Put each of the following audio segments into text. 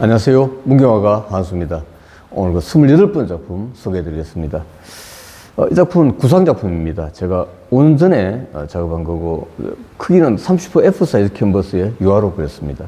안녕하세요. 문경화가 한수입니다. 오늘 그 28번 작품 소개해 드리겠습니다. 어, 이 작품은 구상 작품입니다. 제가 5년 전에 어, 작업한 거고, 어, 크기는 30% F 사이즈 캔버스에 유화로 그렸습니다.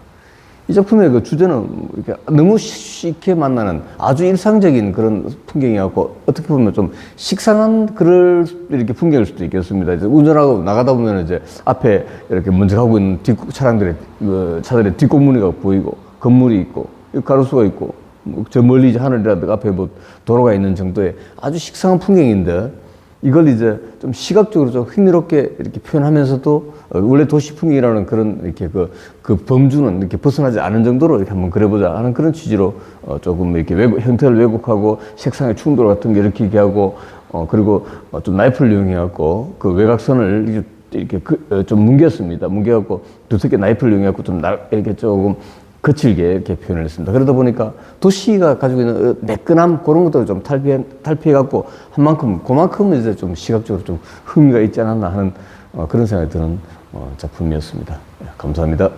이 작품의 그 주제는 이렇게 너무 쉽게 만나는 아주 일상적인 그런 풍경이었고, 어떻게 보면 좀 식상한 그럴 이렇게 풍경일 수도 있겠습니다. 이제 운전하고 나가다 보면 이제 앞에 이렇게 먼저 가고 있는 뒷 차량들의, 어, 차들의 뒷공무니가 보이고, 건물이 있고, 가로수가 있고, 뭐저 멀리 이제 하늘이라든가 앞에 뭐 도로가 있는 정도의 아주 식상한 풍경인데 이걸 이제 좀 시각적으로 좀 흥미롭게 이렇게 표현하면서도 어, 원래 도시 풍경이라는 그런 이렇게 그, 그 범주는 이렇게 벗어나지 않은 정도로 이렇게 한번 그려보자 하는 그런 취지로 어, 조금 이렇게 왜곡, 형태를 왜곡하고 색상의 충돌 같은 게 이렇게 하고 어, 그리고 어, 좀 나이프를 이용해갖고 그 외곽선을 이렇게 이렇게 그, 어, 좀 뭉개었습니다. 뭉개갖고 두텁게 나이프를 이용해갖고 좀 날, 이렇게 조금 거칠게 이렇게 표현을 했습니다. 그러다 보니까 도시가 가지고 있는 어, 매끈함 그런 것들을 좀 탈피해, 탈피해갖고 한 만큼, 그만큼 이제 좀 시각적으로 좀 흥미가 있지 않았나 하는 어, 그런 생각이 드는 어, 작품이었습니다. 예, 감사합니다.